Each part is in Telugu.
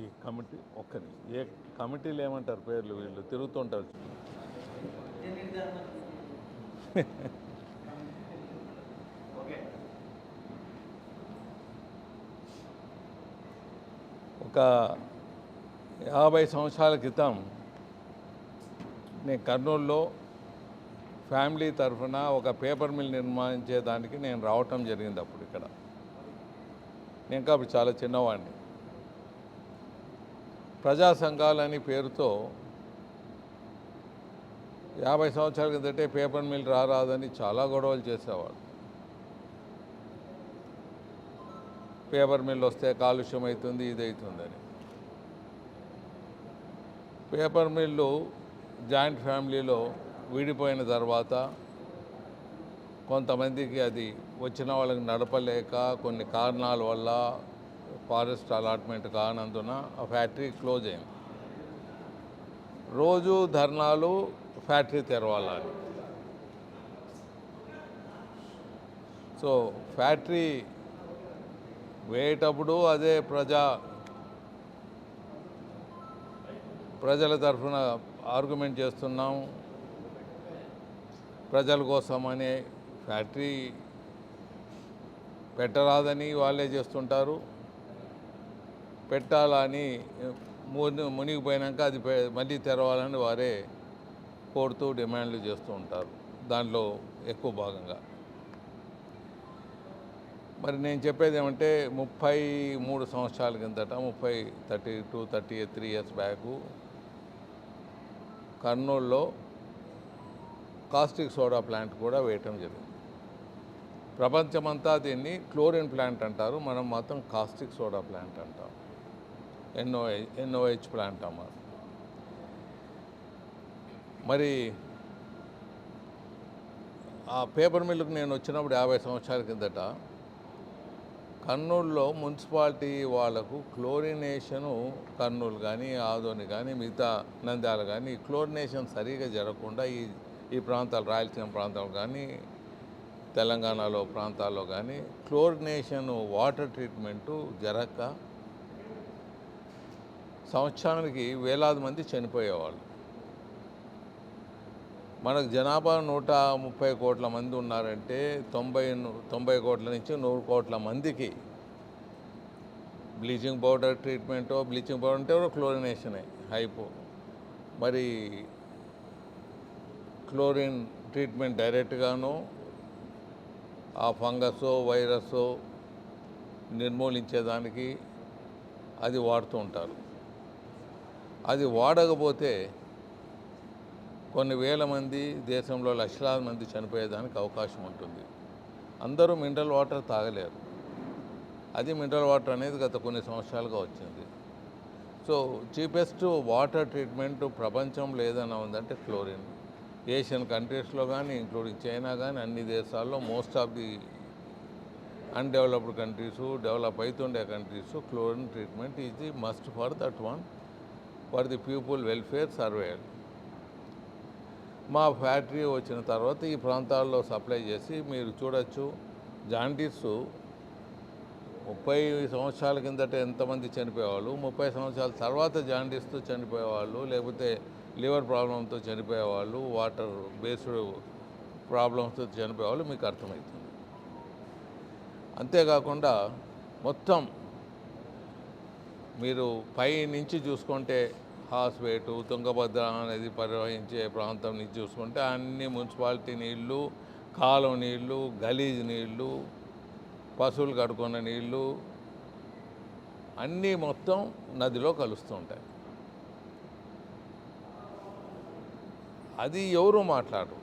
ఈ కమిటీ ఒక్కని ఏ కమిటీలు ఏమంటారు పేర్లు వీళ్ళు? తిరుగుతుంటారు ఒక యాభై సంవత్సరాల క్రితం నేను కర్నూలులో ఫ్యామిలీ తరఫున ఒక పేపర్ మిల్ నిర్మించేదానికి నేను రావటం జరిగింది అప్పుడు ఇక్కడ. నేను కాబట్టి చాలా చిన్నవాడిని. ప్రజా సంఘాలని పేరుతో యాభై సంవత్సరాల కిందటే పేపర్ మిల్ రారాదని చాలా గొడవలు చేసేవాడు పేపర్ మిల్ వస్తే కాలుష్యం అవుతుంది ఇది అవుతుందని. పేపర్ మిల్లు జాయింట్ ఫ్యామిలీలో విడిపోయిన తర్వాత కొంతమందికి అది వచ్చిన వాళ్ళకి నడపలేక కొన్ని కారణాల వల్ల ఫారెస్ట్ అలాట్మెంట్ కానందున ఆ ఫ్యాక్టరీ క్లోజ్ అయింది. రోజు ధర్నాలు ఫ్యాక్టరీ తెరవాలని సో ఫ్యాక్టరీ వేయేటప్పుడు అదే ప్రజా ప్రజల తరఫున ఆర్గ్యుమెంట్ చేస్తున్నాం. ప్రజల కోసం అనే ఫ్యాక్టరీ పెట్టరాదని వాళ్ళే చేస్తుంటారు. పెట్టాలని ముని మునిగిపోయినాక అది మళ్ళీ తెరవాలని వారే కోరుతూ డిమాండ్లు చేస్తూ ఉంటారు. దానిలో ఎక్కువ భాగంగా. మరి నేను చెప్పేది ఏమంటే ముప్పై మూడు సంవత్సరాల కిందట ముప్పై thirty two thirty three years back కర్నూలులో కాస్టిక్ సోడా ప్లాంట్ కూడా వేయటం జరిగింది. ప్రపంచమంతా దీన్ని క్లోరిన్ ప్లాంట్ అంటారు. మనం మాత్రం కాస్టిక్ సోడా ప్లాంట్ అంటాం. ఎన్నో ఎన్ఓహెచ్ ప్లాంట్ అమ్మారు మరి ఆ పేపర్ మిల్లుకు నేను వచ్చినప్పుడు యాభై సంవత్సరాల కిందట కర్నూలులో మున్సిపాలిటీ వాళ్ళకు క్లోరినేషను కర్నూలు కానీ ఆదోని కానీ మిగతా నంద్యాలు కానీ క్లోరినేషన్ సరిగా జరగకుండా ఈ ఈ ప్రాంతాలు రాయలసీమ ప్రాంతాలు కానీ తెలంగాణలో ప్రాంతాల్లో కానీ క్లోరినేషన్ వాటర్ ట్రీట్మెంటు జరగక సంవత్సరానికి వేలాది మంది చనిపోయేవాళ్ళు. మనకు జనాభా నూట ముప్పై కోట్ల మంది ఉన్నారంటే తొంభై తొంభై కోట్ల నుంచి నూరు కోట్ల మందికి బ్లీచింగ్ పౌడర్ ట్రీట్మెంటో బ్లీచింగ్ పౌడర్ అంటే క్లోరినేషనే హైపో. మరి క్లోరిన్ ట్రీట్మెంట్ డైరెక్ట్గాను ఆ ఫంగస్ వైరస్ నిర్మూలించేదానికి అది వాడుతూ ఉంటారు. అది వాడకపోతే కొన్ని వేల మంది దేశంలో లక్షలాది మంది చనిపోయేదానికి అవకాశం ఉంటుంది. అందరూ మినరల్ వాటర్ తాగలేరు. అది మినరల్ వాటర్ అనేది గత కొన్ని సంవత్సరాలుగా వచ్చింది. సో చీపెస్ట్ వాటర్ ట్రీట్మెంట్ ప్రపంచం లేదన్నా ఉందంటే క్లోరిన్. ఏషియన్ కంట్రీస్లో కానీ ఇంక్లూడింగ్ చైనా కానీ అన్ని దేశాల్లో most of the undeveloped countries develop అవుతుండే countries chlorine treatment is the must for that one. For the people welfare surveyor మా ఫ్యాక్టరీ వచ్చిన తర్వాత ఈ ప్రాంతాల్లో సప్లై చేసి మీరు చూడొచ్చు జాండీస్ ముప్పై సంవత్సరాల కిందట ఎంతమంది చనిపోయేవాళ్ళు ముప్పై సంవత్సరాల తర్వాత జాండీస్తో చనిపోయేవాళ్ళు లేకపోతే లివర్ ప్రాబ్లంతో చనిపోయేవాళ్ళు వాటర్ బేస్డ్ ప్రాబ్లమ్స్తో చనిపోయేవాళ్ళు మీకు అర్థమవుతుంది. అంతేకాకుండా మొత్తం మీరు పై నుంచి చూసుకుంటే హాస్పేటు తుంగభద్ర అనేది పరివహించే ప్రాంతం నుంచి చూసుకుంటే అన్ని మున్సిపాలిటీ నీళ్ళు కాలువ నీళ్ళు గలీజ్ నీళ్ళు పశువులు కడుకున్న నీళ్ళు అన్నీ మొత్తం నదిలో కలుస్తుంటాయి అది ఎవరు మాట్లాడరు.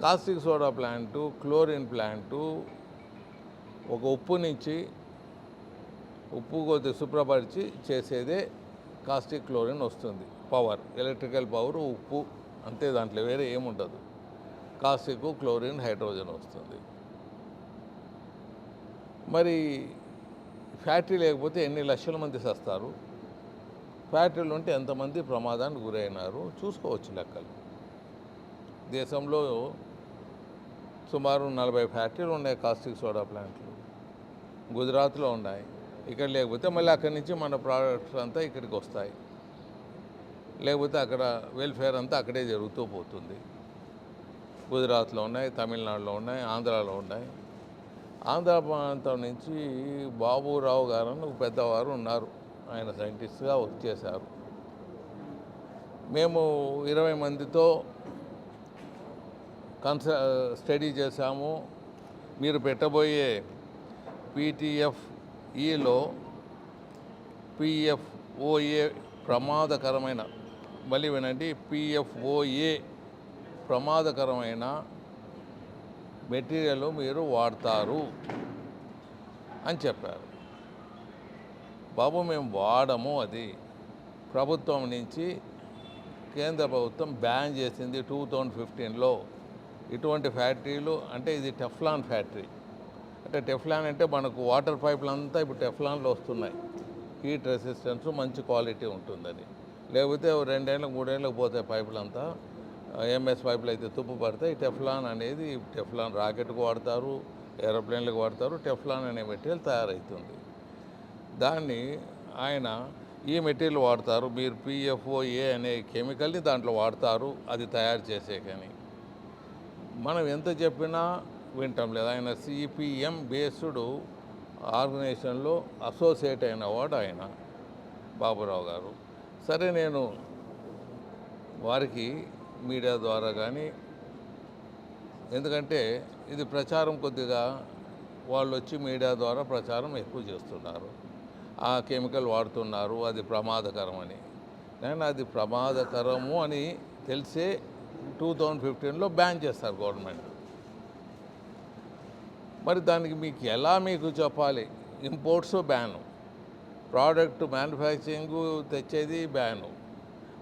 Caustic soda plant chlorine plant ఒక ఉప్పు నుంచి ఉప్పు కొద్ది శుభ్రపరిచి చేసేదే కాస్టిక్ క్లోరిన్ వస్తుంది. పవర్ ఎలక్ట్రికల్ పవర్ ఉప్పు అంతే దాంట్లో వేరే ఏముండదు కాస్టిక్ క్లోరిన్ హైడ్రోజన్ వస్తుంది. మరి ఫ్యాక్టరీ లేకపోతే ఎన్ని లక్షల మంది సస్తారు? ఫ్యాక్టరీలు ఉంటే ఎంతమంది ప్రమాదానికి గురైనారు? చూసుకోవచ్చు లెక్కలు. దేశంలో సుమారు నలభై ఫ్యాక్టరీలు ఉన్నాయి కాస్టిక్ సోడా ప్లాంట్లు. గుజరాత్లో ఉన్నాయి. ఇక్కడ లేకపోతే మళ్ళీ అక్కడి నుంచి మన ప్రోడక్ట్స్ అంతా ఇక్కడికి వస్తాయి. లేకపోతే అక్కడ వెల్ఫేర్ అంతా అక్కడే జరుగుతూ పోతుంది. గుజరాత్లో ఉన్నాయి తమిళనాడులో ఉన్నాయి ఆంధ్రాలో ఉన్నాయి. ఆంధ్ర ప్రాంతం నుంచి బాబురావు గారు అని ఒక పెద్దవారు ఉన్నారు. ఆయన సైంటిస్ట్గా వర్క్ చేశారు. మేము ఇరవై మందితో కన్స స్టడీ చేశాము. మీరు పెట్టబోయే పీటీఎఫ్ఈలో పిఎఫ్ఓఏ ప్రమాదకరమైన మళ్ళీ వినండి పిఎఫ్ఓఏ ప్రమాదకరమైన మెటీరియల్ మీరు వాడతారు అని చెప్పారు. బాబు మేము వాడము అది. ప్రభుత్వం నుంచి కేంద్ర ప్రభుత్వం బ్యాన్ చేసింది టూ థౌజండ్ ఫిఫ్టీన్లో. ఇటువంటి ఫ్యాక్టరీలు అంటే ఇది టెఫ్లాన్ ఫ్యాక్టరీ. అంటే టెఫ్లాన్ అంటే మనకు వాటర్ పైపులు అంతా ఇప్పుడు టెఫ్లాన్లో వస్తున్నాయి. హీట్ రెసిస్టెన్స్ మంచి క్వాలిటీ ఉంటుందని. లేకపోతే రెండేళ్ళకి మూడేళ్ళకి పోతాయి పైపులు అంతా ఎంఎస్ పైపులు అయితే తుప్పు పడతాయి. టెఫ్లాన్ అనేది టెఫ్లాన్ రాకెట్కు వాడతారు ఏరోప్లేన్లకు వాడతారు. టెఫ్లాన్ అనే మెటీరియల్ తయారవుతుంది దాన్ని ఆయన ఈ మెటీరియల్ వాడతారు. మీరు పిఎఫ్ఓఏ అనే కెమికల్ని దాంట్లో వాడతారు. అది తయారు చేసే కానీ మనం ఎంత చెప్పినా వింటాం లేదు. ఆయన సిపిఎం బేస్డ్ ఆర్గనైజేషన్లో అసోసియేట్ అయిన వాడు ఆయన బాబురావు గారు. సరే నేను వారికి మీడియా ద్వారా కానీ ఎందుకంటే ఇది ప్రచారం కొద్దిగా వాళ్ళు వచ్చి మీడియా ద్వారా ప్రచారం ఎక్కువ చేస్తున్నారు. ఆ కెమికల్ వాడుతున్నారు అది ప్రమాదకరం అని నేను అది ప్రమాదకరము అని తెలిసే టూ థౌజండ్ ఫిఫ్టీన్లో బ్యాన్ చేస్తారు గవర్నమెంట్. మరి దానికి మీకు ఎలా మీకు చెప్పాలి? Imports ban. ప్రోడక్ట్ మ్యానుఫ్యాక్చరింగ్ తెచ్చేది బ్యాను.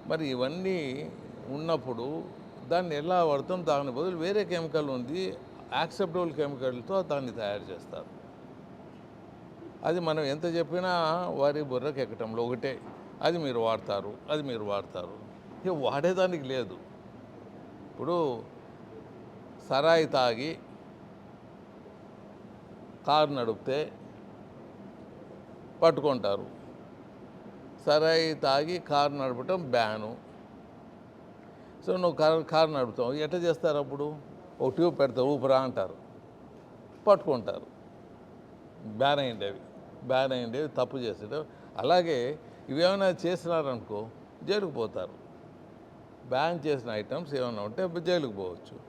మరి ఇవన్నీ ఉన్నప్పుడు దాన్ని ఎలా వాడతాం? దాని బదులు వేరే కెమికల్ ఉంది యాక్సెప్టబుల్ కెమికల్తో దాన్ని తయారు చేస్తారు. అది మనం ఎంత చెప్పినా వారి బుర్రకు ఎక్కటంలో ఒకటే. అది మీరు వాడతారు అది మీరు వాడతారు. ఇక వాడేదానికి లేదు. ఇప్పుడు సరాయి తాగి కారు నడిపితే పట్టుకుంటారు. సరాయి తాగి కారు నడపటం బ్యాను. సో నువ్వు కారు కారు నడుపుతావు. ఎట్లా చేస్తారు అప్పుడు? ఒక ట్యూబ్ పెడతావు ఊపిరా అంటారు. పట్టుకుంటారు. బ్యాన్ అయ్యిండేవి. బ్యాన్ అయ్యిండేవి తప్పు చేసేది అలాగే ఇవేమైనా చేసినారనుకో జైలుకు పోతారు. బ్యాన్ చేసిన ఐటమ్స్ ఏమైనా ఉంటే జైలుకు పోవచ్చు.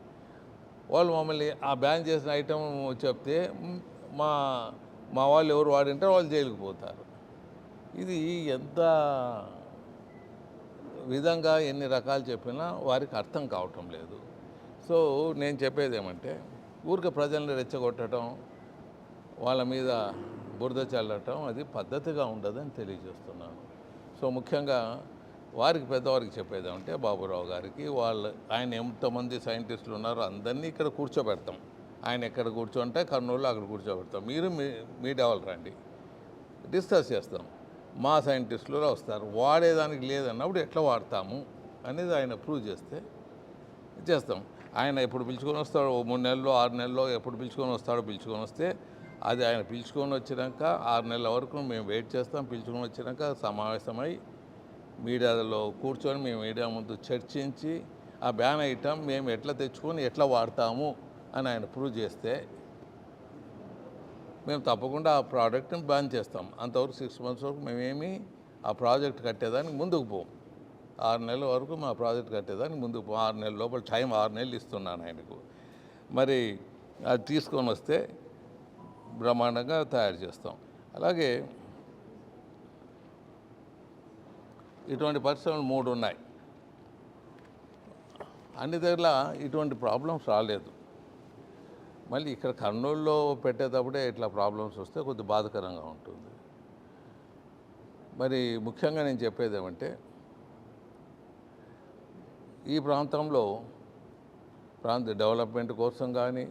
వాళ్ళు మమ్మల్ని ఆ బ్యాన్ చేసిన ఐటమ్ చెప్తే మా మా వాళ్ళు ఎవరు వాడింటే వాళ్ళు జైలుకు పోతారు. ఇది ఎంత విధంగా ఎన్ని రకాలు చెప్పినా వారికి అర్థం కావటం లేదు. సో నేను చెప్పేది ఏమంటే ఊరికే ప్రజల్ని రెచ్చగొట్టడం వాళ్ళ మీద బురద చల్లటం అది పద్ధతిగా ఉండదని తెలియజేస్తున్నాను. సో ముఖ్యంగా వారికి పెద్దవారికి చెప్పేది అంటే బాబురావు గారికి వాళ్ళు ఆయన ఎంతమంది సైంటిస్టులు ఉన్నారో అందరినీ ఇక్కడ కూర్చోబెడతాం. ఆయన ఎక్కడ కూర్చోంటే కర్నూలు అక్కడ కూర్చోబెడతాం. మీరు మీ మీ వాళ్ళు రండి డిస్కస్ చేస్తాం. మా సైంటిస్టులు వస్తారు. వాడేదానికి లేదన్నప్పుడు ఎట్లా వాడతాము అనేది ఆయన ప్రూవ్ చేస్తే చేస్తాం. ఆయన ఎప్పుడు పిలుచుకొని వస్తాడో మూడు నెలల్లో ఆరు నెలల్లో ఎప్పుడు పిలుచుకొని వస్తాడో పిలుచుకొని వస్తే అది ఆయన పిలుచుకొని వచ్చినాక ఆరు నెలల వరకు మేము వెయిట్ చేస్తాం. పిలుచుకొని వచ్చినాక సమావేశమై మీడియాలో కూర్చొని మేము మీడియా ముందు చర్చించి ఆ బ్యాన్ ఐటమ్ మేము ఎట్లా తెచ్చుకొని ఎట్లా వాడతాము అని ఆయన ప్రూవ్ చేస్తే మేము తప్పకుండా ఆ ప్రోడక్ట్ని బ్యాన్ చేస్తాం. అంతవరకు సిక్స్ మంత్స్ వరకు మేమేమి ఆ ప్రాజెక్ట్ కట్టేదానికి ముందుకు పోం. ఆరు నెలల వరకు మా ప్రాజెక్ట్ కట్టేదానికి ముందుకు పోం. ఆరు నెలల లోపల టైం ఆరు నెలలు ఇస్తున్నాను ఆయనకు. మరి అది తీసుకొని వస్తే బ్రహ్మాండంగా తయారు చేస్తాం. అలాగే ఇటువంటి పరిశ్రమలు మూడు ఉన్నాయి. అన్ని దగ్గర ఇటువంటి ప్రాబ్లమ్స్ రాలేదు. మళ్ళీ ఇక్కడ కర్నూలులో పెట్టేటప్పుడే ఇట్లా ప్రాబ్లమ్స్ వస్తే కొద్ది బాధకరంగా ఉంటుంది. మరి ముఖ్యంగా నేను చెప్పేది ఏమంటే ఈ ప్రాంతంలో ప్రాంత డెవలప్మెంట్ కోసం కానీ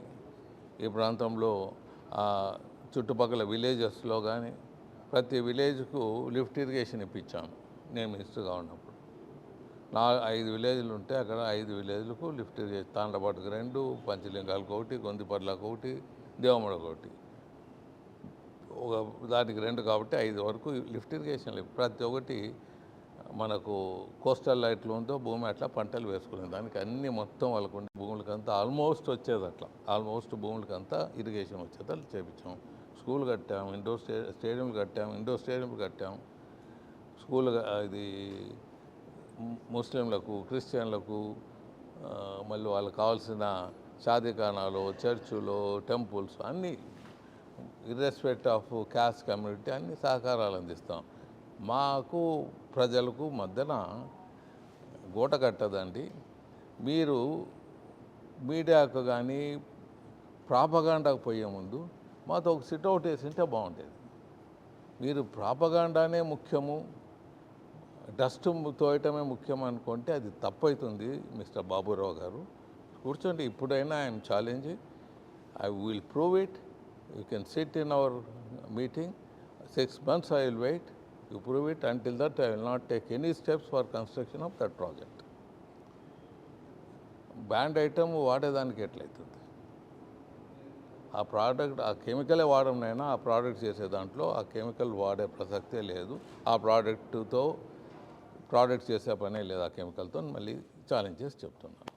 ఈ ప్రాంతంలో చుట్టుపక్కల విలేజెస్లో కానీ ప్రతి విలేజ్కు లిఫ్ట్ ఇరిగేషన్ ఇప్పించాను. నేను మినిస్టర్గా ఉన్నప్పుడు. నా ఐదు విలేజ్లు ఉంటే అక్కడ ఐదు విలేజ్లకు లిఫ్ట్ ఇరిగేషన్ తాండపాటుకు రెండు పంచలింగాలకు ఒకటి గొంతిపర్లకు ఒకటి దేవమడకు ఒకటి. ఒక దానికి రెండు కాబట్టి ఐదు వరకు లిఫ్ట్ ఇరిగేషన్ ప్రతి ఒక్కటి మనకు కోస్టల్ లైట్లు ఉందో భూమి అట్లా పంటలు వేసుకునే దానికి అన్ని మొత్తం వాళ్ళకు ఉండే భూములకంతా ఆల్మోస్ట్ వచ్చేది అట్లా. ఆల్మోస్ట్ భూములకంతా ఇరిగేషన్ వచ్చేది చేపించాం. స్కూల్ కట్టాం ఇండోర్ స్టే స్టేడియంలు కట్టాం ఇండోర్ స్టేడియంలు కట్టాం. స్కూల్ ఇది ముస్లింలకు క్రిస్టియన్లకు మళ్ళీ వాళ్ళకి కావాల్సిన షాదీఖానాలు చర్చులు టెంపుల్స్ అన్నీ ఇర్రెస్పెక్ట్ ఆఫ్ క్యాస్ట్ కమ్యూనిటీ అన్ని సహకారాలు అందిస్తాం. మాకు ప్రజలకు మధ్యన గూట కట్టదండి. మీరు మీడియాకు కానీ ప్రాపగాండాకు పోయే ముందు మాతో ఒక సిట్అవుట్ వేసింటే బాగుండేది. మీరు ప్రాపగాండానే ముఖ్యము. డస్ట్ తోయటమే ముఖ్యం అనుకుంటే అది తప్పవుతుంది మిస్టర్ బాబురావు గారు. కూర్చోండి ఇప్పుడైనా ఆయన challenge I will prove it you can sit in our meeting six months I will wait you prove it until that I will not take any steps for construction of that project banned item వాడేదానికి ఎట్లయితుంది? ఆ ప్రోడక్ట్ ఆ కెమికలే వాడమైనా ఆ ప్రోడక్ట్ చేసే దాంట్లో ఆ కెమికల్ వాడే ప్రసక్తే లేదు. ఆ ప్రోడక్ట్తో ప్రోడక్ట్ చేసే పనే లేదు ఆ కెమికల్తో మళ్ళీ ఛాలెంజ్ చేసి చెప్తున్నాను.